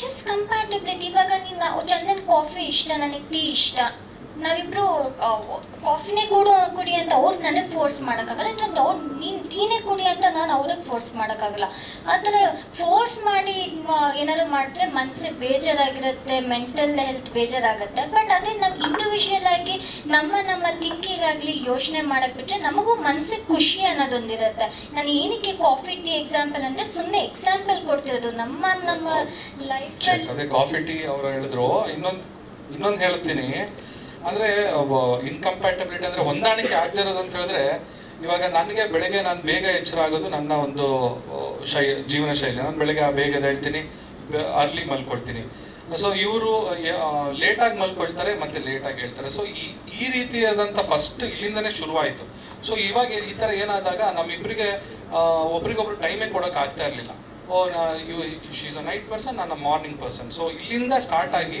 Just compatibility ಇವಾಗ ನೀನು Chandan coffee ಇಷ್ಟ, ನನಗೆ ಟೀ ಇಷ್ಟ. ನಾವಿಬ್ರು ಕಾಫಿನೇ ಕೊಡು ಕುಡಿ ಅಂತ ಅವ್ರು ನನಗೆ ಫೋರ್ಸ್ ಮಾಡೋಕ್ಕಾಗಲ್ಲ. ಅಥವಾ ಅವ್ರು ನೀನು ಟೀನೇ ಕುಡಿ ಅಂತ ನಾನು ಅವ್ರಿಗೆ ಫೋರ್ಸ್ ಮಾಡೋಕ್ಕಾಗಲ್ಲ. ಆ ಥರ ಫೋರ್ಸ್ ಮಾಡಿ ಏನಾದ್ರು ಮಾಡಿದ್ರೆ ಮನಸ್ಸಿಗೆ ಬೇಜಾರಾಗಿರುತ್ತೆ ಮೆಂಟಲ್ ಹೆಲ್ತ್ ಬೇಜಾರಾಗುತ್ತೆ. ಬಟ್ ಅದೇ ನಮ್ಮ ಇಂಡಿವಿಜುವಲ್ ಆಗಿ ನಮ್ಮ ನಮ್ಮ ಥಿಂಕಿಂಗ್ ಆಗಲಿ ಯೋಚನೆ ಮಾಡಕ್ಕೆ ಬಿಟ್ಟರೆ ನಮಗೂ ಮನಸ್ಸಿಗೆ ಖುಷಿ ಅನ್ನೋದೊಂದಿರುತ್ತೆ. ನಾನು ಏನಕ್ಕೆ ಕಾಫಿ ಟೀ ಎಕ್ಸಾಂಪಲ್ ಅಂದರೆ ಸುಮ್ಮನೆ ಎಕ್ಸಾಂಪಲ್ ಕೊಡ್ತಿರೋದು. ನಮ್ಮ ನಮ್ಮ ಲೈಫ್ ಅದೇ ಕಾಫಿ ಟೀ ಅವರು ಹೇಳಿದ್ರು. ಇನ್ನೊಂದು ಇನ್ನೊಂದು ಹೇಳ್ತೀನಿ. ಅಂದರೆ ಇನ್ಕಂಪ್ಯಾಟಬಿಲಿಟಿ ಅಂದ್ರೆ ಹೊಂದಾಣಿಕೆ ಆಗದೆ ಇರೋದು ಅಂತ ಹೇಳಿದ್ರೆ, ಇವಾಗ ನನಗೆ ಬೆಳಗ್ಗೆ ನಾನು ಬೇಗ ಎಚ್ಚರ ಆಗೋದು ನನ್ನ ಒಂದು ಶೈ, ಜೀವನ ಶೈಲಿ. ನಾನು ಬೆಳಗ್ಗೆ ಬೇಗ ಎದ್ದೇಳ್ತೀನಿ. ಅರ್ಲಿ ಮಲ್ಕೊಳ್ತೀನಿ. ಸೊ ಇವರು ಲೇಟಾಗಿ ಮಲ್ಕೊಳ್ತಾರೆ, ಮತ್ತೆ ಲೇಟಾಗಿ ಹೇಳ್ತಾರೆ. ಸೊ ಈ ಈ ರೀತಿಯಾದಂಥ ಫಸ್ಟ್ ಇಲ್ಲಿಂದನೇ ಶುರುವಾಯಿತು. ಸೊ ಇವಾಗ ಈ ಥರ ಏನಾದಾಗ ನಮ್ಮಿಬ್ಬರಿಗೆ ಒಬ್ರಿಗೊಬ್ರು ಟೈಮೇ ಕೊಡೋಕೆ ಆಗ್ತಾ ಇರಲಿಲ್ಲ. ಓ, ನಾ you she's a night person ನಾನು ಮಾರ್ನಿಂಗ್ ಪರ್ಸನ್ ಸೊ ಇಲ್ಲಿಂದ ಸ್ಟಾರ್ಟ್ ಆಗಿ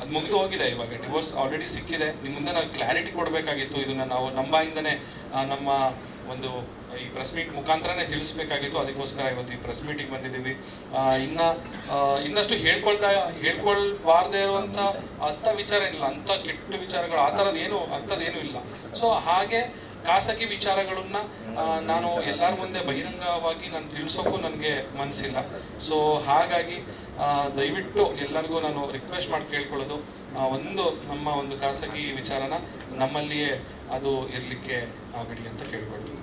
ಅದು ಮುಗಿದು ಹೋಗಿದೆ, ಇವಾಗ ಡಿವೋರ್ಸ್ ಆಲ್ರೆಡಿ ಸಿಕ್ಕಿದೆ. ನಿಮ್ಮ ಮುಂದೆ ನಾವು ಕ್ಲಾರಿಟಿ ಕೊಡಬೇಕಾಗಿತ್ತು. ಇದನ್ನ ನಾವು ನಮ್ಮ ಬಾಯಿಂದನೇ ನಮ್ಮ ಒಂದು, ಈ ಪ್ರೆಸ್ ಮೀಟ್ ಮುಖಾಂತರನೇ ತಿಳಿಸ್ಬೇಕಾಗಿತ್ತು. ಅದಕ್ಕೋಸ್ಕರ ಇವತ್ತು ಈ ಪ್ರೆಸ್ ಮೀಟಿಗೆ ಬಂದಿದ್ದೀವಿ. ಇನ್ನ ಇನ್ನಷ್ಟು ಹೇಳ್ಕೊಳ್ತಾ, ಹೇಳ್ಕೊಳ್ಬಾರ್ದೇ ಇರುವಂಥ ಅಂಥ ವಿಚಾರ ಏನಿಲ್ಲ. ಅಂಥ ಕೆಟ್ಟ ವಿಚಾರಗಳು, ಆ ಥರದ್ದು ಏನು ಅಂಥದ್ದೇನು ಇಲ್ಲ. ಸೊ ಹಾಗೆ ಖಾಸಗಿ ವಿಚಾರಗಳನ್ನ ನಾನು ಎಲ್ಲರ ಮುಂದೆ ಬಹಿರಂಗವಾಗಿ ನಾನು ತಿಳಿಸೋಕ್ಕೂ ನನಗೆ ಮನಸ್ಸಿಲ್ಲ ಸೊ ಹಾಗಾಗಿ ದಯವಿಟ್ಟು ಎಲ್ಲರಿಗೂ ನಾನು ರಿಕ್ವೆಸ್ಟ್ ಮಾಡಿ ಕೇಳ್ಕೊಳ್ಳೋದು. ಒಂದು ನಮ್ಮ ಒಂದು ಖಾಸಗಿ ವಿಚಾರನ ನಮ್ಮಲ್ಲಿಯೇ ಅದು ಇರಲಿಕ್ಕೆ ಬಿಡಿ ಅಂತ ಕೇಳ್ಕೊಳ್ತೀನಿ.